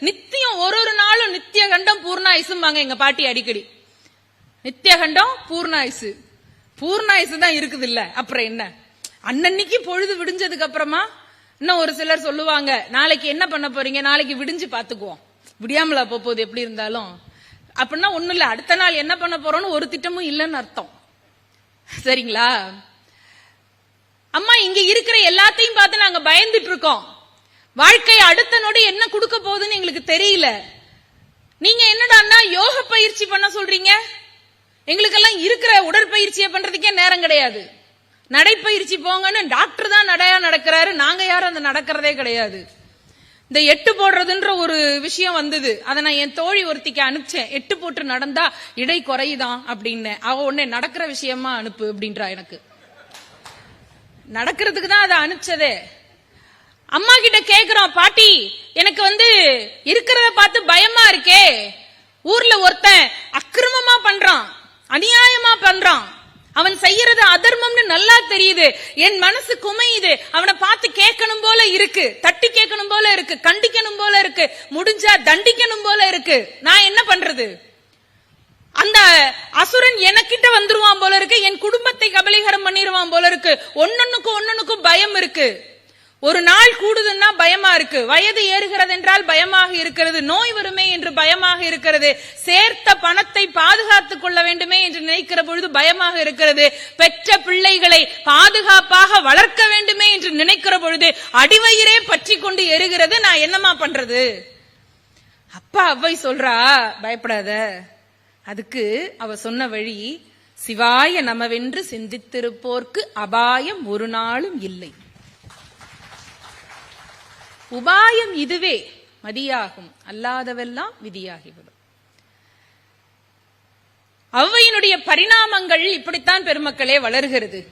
நித்தியம் ஒரு ஒரு நாளும் நித்திய கண்டம் பூர்ணாயுசும்பாங்க எங்க பாட்டி அடிக்கடி. நித்திய கண்டம் பூர்ணாயுசு. பூர்ணாயுசு தான் இருக்குது இல்ல அப்புறம் என்ன? அன்னன்னைக்கு பொழுது விடிஞ்சதுக்கு அப்புறமா இன்னும் ஒரு சிலர் சொல்லுவாங்க நாளைக்கு என்ன பண்ண போறீங்க? நாளைக்கு விடிஞ்சு பாத்துக்குவோம். விடியாமலா போக போகுது எப்படி இருந்தாலும். அப்படின்னா ஒண்ணும் இல்ல அடுத்த நாள் என்ன பண்ண போறோம்னு ஒரு திட்டமும் இல்லைன்னு அர்த்தம். சரிங்களா? அம்மா இங்க இருக்கிற எல்லாத்தையும் பார்த்து நாங்க பயந்துட்டு இருக்கோம். வாழ்க்கை அடுத்த நொடி என்ன கொடுக்க போகுதுன்னு எங்களுக்கு தெரியல. நீங்க என்னடான்னா யோக பயிற்சி பண்ண சொல்றீங்க? எங்களுக்கெல்லாம் இருக்கிற உடற்பயிற்சியை பண்றதுக்கே நேரம் கிடையாது. நடைப்பயிற்சி போங்கன்னு டாக்டர் தான் நடையா நடக்கிறாரு. நாங்க யாரும் அந்த நடக்கிறதே கிடையாது. இந்த எட்டு போடுறதுன்ற ஒரு விஷயம் வந்தது. அதை நான் என் தோழி ஒருத்திக்கு அனுப்பிச்சேன். எட்டு போட்டு நடந்தா இடை குறையுதான் அப்படின்னு. அவ உடனே நடக்கிற விஷயமா அனுப்பு அப்படின்றா எனக்கு. நடக்கிறதுக்கு தான் அதை அனுப்பிச்சதே. அம்மா கிட்ட கேக்குறோம் பாட்டி எனக்கு வந்து இருக்கிறத பார்த்து பயமா இருக்கே. ஊர்ல ஒருத்தன் அக்கிரமமா பண்றான் அநியாயமா பண்றான். அவன் செய்யறது அதர்மம்னு நல்லா தெரியுது. என் மனசு குமையுது. அவனை பார்த்து கேட்கணும் போல இருக்கு. தட்டி கேட்கணும் போல இருக்கு. கண்டிக்கணும் போல இருக்கு. முடிஞ்சா தண்டிக்கணும் போல இருக்கு. நான் என்ன பண்றது? அந்த அசுரன் எனக்கிட்ட வந்துருவான் போல இருக்கு. என் குடும்பத்தை கபலீகரம் பண்ணிடுவான் போல இருக்கு. ஒன்னொன்னுக்கும் ஒன்னொன்னுக்கும் பயம் இருக்கு. ஒரு நாள் கூடுதுன்னா பயமா இருக்கு. வயது ஏறுகிறது என்றால் பயமாக இருக்கிறது. நோய் வருமே என்று பயமாக இருக்கிறது. சேர்த்த பணத்தை பாதுகாத்துக் கொள்ள வேண்டுமே என்று நினைக்கிற பொழுது பயமாக இருக்கிறது. பெற்ற பிள்ளைகளை பாதுகாப்பாக வளர்க்க வேண்டுமே என்று நினைக்கிற பொழுது அடிவயிறே பற்றி கொண்டு எருகிறது. நான் என்னமா பண்றது? அப்பா அவ்வை சொல்றா பயப்படாத. அதுக்கு அவ சொன்ன வழி சிவாய நமவென்று சிந்தித்திருப்போர்க்கு அபாயம் ஒரு நாளும் இல்லை. உபாயம் இதுவே மதியாகும். அல்லாதவெல்லாம் விதியாகிவிடும். ஔவையினுடைய பரிணாமங்கள் இப்படித்தான் பெருமக்களே வளர்கிறது.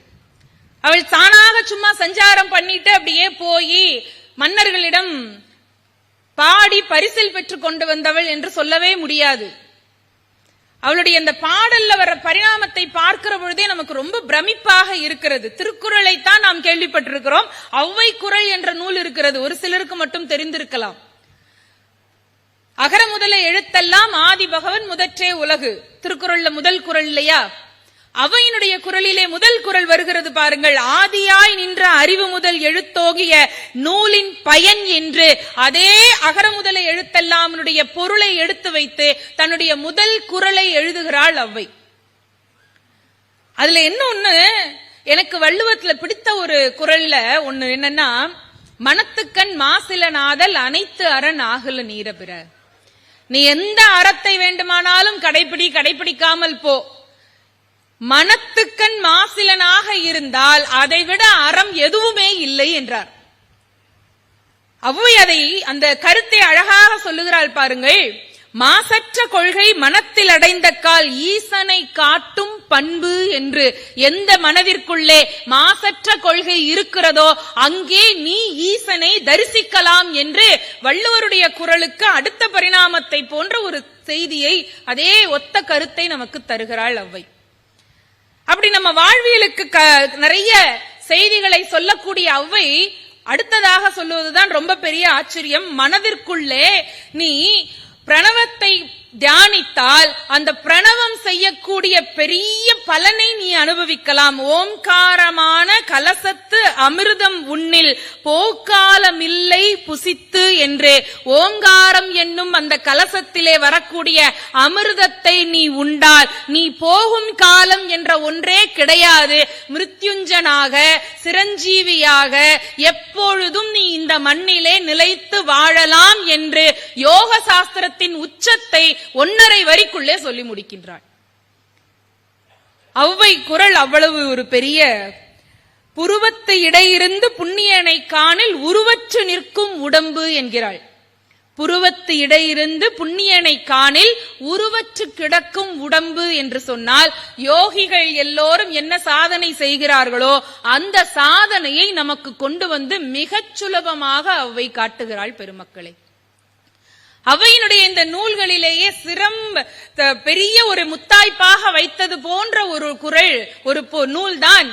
அவள் தானாக சும்மா சஞ்சாரம் பண்ணிட்டு அப்படியே போய் மன்னர்களிடம் பாடி பரிசில் பெற்றுக் கொண்டு வந்தவள் என்று சொல்லவே முடியாது. அவளுடைய அந்த பாடல்ல வர பரிணாமத்தை பார்க்கிற பொழுதே நமக்கு ரொம்ப பிரமிப்பாக இருக்கிறது. திருக்குறளை தான் நாம் கேள்விப்பட்டிருக்கிறோம். ஔவை குரல் என்ற நூல் இருக்கிறது. ஒரு சிலருக்கு மட்டும் தெரிந்திருக்கலாம். அகர முதல எழுத்தெல்லாம் ஆதி பகவன் முதற்றே உலகு. திருக்குறள்ல முதல் குறள் இல்லையா? அவையினுடைய குரலிலே முதல் குரல் வருகிறது பாருங்கள். ஆதியாய் நின்ற அறிவு முதல் எழுத்தோகிய நூலின் பயன் என்று அதே அகர முதல இஸ்லாமினுடைய பொருளை எடுத்து வைத்து தன்னுடைய முதல் குரலை எழுதுகிறாள் அவ்வை. அதுல என்ன ஒண்ணு? எனக்கு வள்ளுவத்துல பிடித்த ஒரு குரல்ல ஒண்ணு என்னன்னா மனத்துக்கண் மாசிலனாதல் அனைத்து அரண் ஆகல நீரபிற. நீ எந்த அறத்தை வேண்டுமானாலும் கடைபிடி கடைபிடிக்காமல் போ. மனத்துக்கண் மாசிலனாக இருந்தால் அதைவிட அறம் எதுவுமே இல்லை என்றார். அவ்வை அதை அந்த கருத்தை அழகாக சொல்லுகிறாள் பாருங்கள். மாசற்ற கொள்கை மனத்தில் அடைந்த கால் ஈசனை காட்டும் பண்பு என்று எந்த மனதிற்குள்ளே மாசற்ற கொள்கை இருக்கிறதோ அங்கே நீ ஈசனை தரிசிக்கலாம் என்று வள்ளுவருடைய குரலுக்கு அடுத்த பரிணாமத்தை போன்ற ஒரு செய்தியை அதே ஒத்த கருத்தை நமக்கு தருகிறாள் அவ்வை. அப்படி நம்ம வாழ்வியலுக்கு நிறைய செய்திகளை சொல்லக்கூடிய அவ்வை அடுத்ததாக சொல்லுவதுதான் ரொம்ப பெரிய ஆச்சரியம். மனதிற்குள்ளே நீ பிரணவத்தை தியானித்தால் அந்த பிரணவம் செய்யக்கூடிய பெரிய பலனை நீ அனுபவிக்கலாம். ஓம்காரமான கலசத்து அமிர்தம் உன்னில் போக்காலமில்லை புசித்து என்று ஓங்காரம் என்னும் அந்த கலசத்திலே வரக்கூடிய அமிர்தத்தை நீ உண்டால் நீ போகும் காலம் என்ற ஒன்றே கிடையாது. மிருத்யுஞ்சனாக சிரஞ்சீவியாக எப்பொழுதும் நீ இந்த மண்ணிலே நிலைத்து வாழலாம் என்று யோக சாஸ்திரத்தின் உச்சத்தை ஒன்னரை வரிக்குள்ளே சொல்லி முடிக்கின்றாள். அவ்வை குரல் அவ்வளவு ஒரு பெரிய புருவத்து இடையிருந்து புண்ணியனை காணில் உருவற்று நிற்கும் உடம்பு என்கிறாள். புருவத்து இடையிருந்து புண்ணியனை காணில் உருவற்று கிடக்கும் உடம்பு என்று சொன்னால் யோகிகள் எல்லோரும் என்ன சாதனை செய்கிறார்களோ அந்த சாதனையை நமக்கு கொண்டு வந்து மிகச் சுலபமாக அவை காட்டுகிறாள் பெருமக்களை. அவையினுடைய இந்த நூல்களிலேயே சிறம்ப பெரிய ஒரு முத்தாய்ப்பாக வைத்தது போன்ற ஒரு குரல் ஒரு நூல்தான்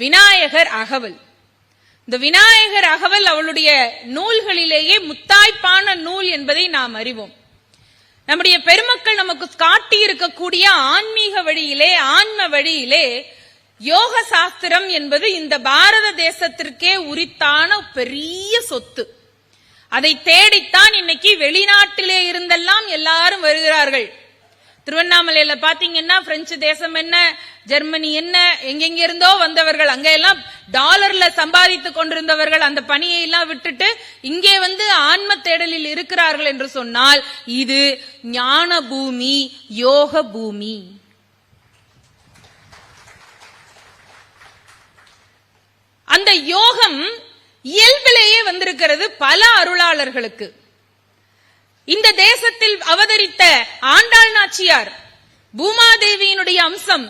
விநாயகர் அகவல். இந்த விநாயகர் அகவல் அவளுடைய நூல்களிலேயே முத்தாய்ப்பான நூல் என்பதை நாம் அறிவோம். நம்முடைய பெருமக்கள் நமக்கு காட்டி இருக்கக்கூடிய ஆன்மீக வழியிலே ஆன்ம வழியிலே யோக சாஸ்திரம் என்பது இந்த பாரத தேசத்திற்கே உரித்தான பெரிய சொத்து. அதை தேடித்தான் இன்னைக்கு வெளிநாட்டிலே இருந்தெல்லாம் எல்லாரும் வருகிறார்கள். திருவண்ணாமலையில பாத்தீங்கன்னா பிரெஞ்சு தேசம் என்ன ஜெர்மனி என்ன எங்கெங்க இருந்தோ வந்தவர்கள் அங்க எல்லாம் டாலர்ல சம்பாதித்துக் கொண்டிருந்தவர்கள் அந்த பணியை எல்லாம் விட்டுட்டு இங்கே வந்து ஆன்ம தேடலில் இருக்கிறார்கள் என்று சொன்னால் இது ஞான பூமி யோக பூமி. அந்த யோகம் இயல்பிலேயே வந்திருக்கிறது பல அருளாளர்களுக்கு. இந்த தேசத்தில் அவதரித்த ஆண்டாள் நாச்சியார் பூமாதேவியினுடைய அம்சம்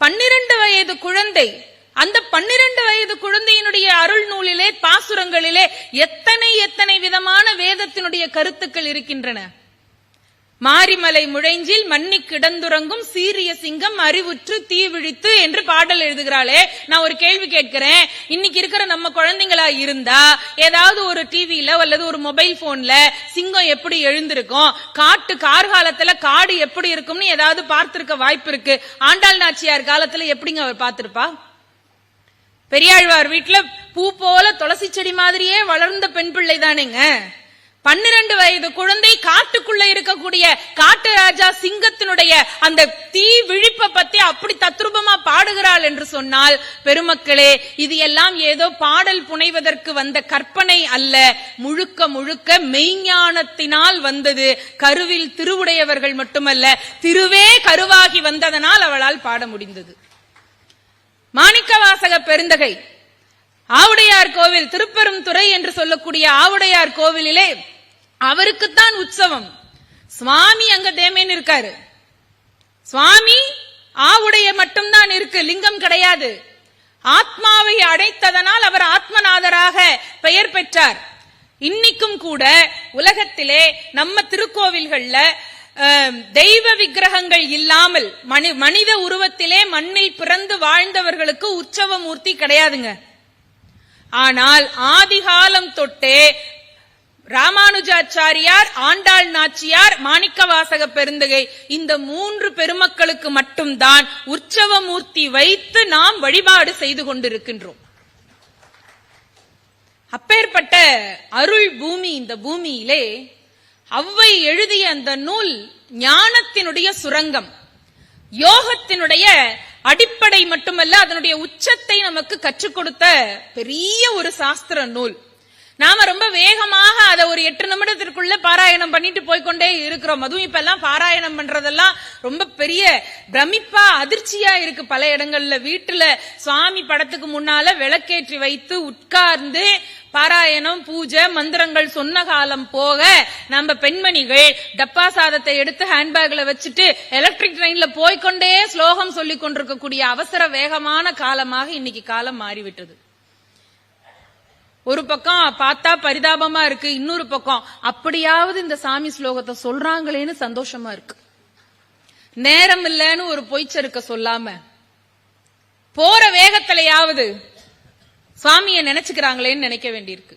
பன்னிரண்டு வயது குழந்தை அந்த பன்னிரண்டு வயது குழந்தையினுடைய அருள் நூலிலே பாசுரங்களிலே எத்தனை எத்தனை விதமான வேதத்தினுடைய கருத்துக்கள் இருக்கின்றன? மாரிமலை முழைஞ்சில் மண்ணி கிடந்துறங்கும் சீரிய சிங்கம் அறிவுற்று தீ விழித்து என்று பாடல் எழுதுகிறாளே. நான் ஒரு கேள்வி கேட்கிறேன். இன்னைக்கு இருக்கிற நம்ம குழந்தைங்களா இருந்தா ஏதாவது ஒரு டிவியில அல்லது ஒரு மொபைல் போன்ல சிங்கம் எப்படி எழுந்திருக்கும்? காட்டு கார்காலத்துல காடு எப்படி இருக்கும்னு ஏதாவது பார்த்திருக்க வாய்ப்பு இருக்கு. ஆண்டாள் நாச்சியார் காலத்துல எப்படிங்க அவர் பார்த்திருப்பா? பெரியாழ்வார் வீட்டுல பூ போல துளசி செடி மாதிரியே வளர்ந்த பெண் பிள்ளை தானேங்க பன்னிரண்டு வயது குழந்தை காட்டுக்குள்ள இருக்கக்கூடிய காட்டு ராஜா சிங்கத்தினுடைய அந்த தீ விழிப்பை பத்தி அப்படி தத்ரூபமா பாடுகிறாள் என்று சொன்னால் பெருமக்களே இது எல்லாம் ஏதோ பாடல் புனைவதற்கு வந்த கற்பனை அல்ல. முழுக்க முழுக்க மெய்ஞானத்தினால் வந்தது. கருவில் திருவுடையவர்கள் மட்டுமல்ல திருவே கருவாகி வந்ததனால் அவளால் பாட முடிந்தது. மாணிக்கவாசக பெருந்தகை ஆவுடையார் கோவில் திருப்பெரும் துறை என்று சொல்லக்கூடிய ஆவுடையார் கோவிலிலே அவருக்குத்தான் உற்சவம். சுவாமி அங்க தேமேன்னு இருக்காரு. சுவாமி ஆவுடைய மட்டும்தான் இருக்கு லிங்கம் கிடையாது. ஆத்மாவை அடைத்ததனால் அவர் ஆத்மநாதராக பெயர் பெற்றார். இன்னைக்கும் கூட உலகத்திலே நம்ம திருக்கோவில்கள்ல தெய்வ விக்கிரகங்கள் இல்லாமல் மனி- மனித உருவத்திலே மண்ணில் பிறந்து வாழ்ந்தவர்களுக்கு உற்சவ மூர்த்தி கிடையாதுங்க. ஆனால் ஆதிகாலம் தொட்டே ராமானுஜாச்சாரியார் ஆண்டாள் நாச்சியார் மாணிக்கவாசக பெருந்தகை இந்த மூன்று பெருமக்களுக்கு மட்டும்தான் உற்சவ மூர்த்தி வைத்து நாம் வழிபாடு செய்து கொண்டிருக்கின்றோம். அப்பேற்பட்ட அருள் பூமி இந்த பூமியிலே அவ்வை எழுதிய அந்த நூல் ஞானத்தினுடைய சுரங்கம். யோகத்தினுடைய அடிப்படை மட்டுமல்ல அதனுடைய உச்சத்தை நமக்கு கற்றுக் கொடுத்த பெரிய ஒரு சாஸ்திர நூல். நாம ரொம்ப வேகமாக அதை ஒரு எட்டு நிமிடத்திற்குள்ள பாராயணம் பண்ணிட்டு போய்க்கொண்டே இருக்கிறோம். அதுவும் இப்ப எல்லாம் பாராயணம் பண்றதெல்லாம் ரொம்ப பெரிய பிரமிப்பா அதிர்ச்சியா இருக்கு பல இடங்கள்ல. வீட்டுல சுவாமி படத்துக்கு முன்னால விளக்கேற்றி வைத்து உட்கார்ந்து பாராயணம் பூஜை மந்திரங்கள் சொன்ன காலம் போக நம்ம பெண்மணிகள் டப்பா சாதத்தை எடுத்து ஹேண்ட்பேக்ல வச்சுட்டு எலக்ட்ரிக் ட்ரெயின்ல போய்க்கொண்டே ஸ்லோகம் சொல்லிக் கொண்டிருக்கக்கூடிய அவசர வேகமான காலமாக இன்னைக்கு காலம் மாறிவிட்டது. ஒரு பக்கம் பார்த்தா பரிதாபமா இருக்கு இன்னொரு பக்கம் அப்படியாவது இந்த சாமி ஸ்லோகத்தை சொல்றாங்களேன்னு சந்தோஷமா இருக்கு. நேரம் இல்லைன்னு ஒரு பொய்ச்சருக்க சொல்லாம போற வேகத்திலையாவது சுவாமிய நினைச்சுக்கிறாங்களேன்னு நினைக்க வேண்டியிருக்கு.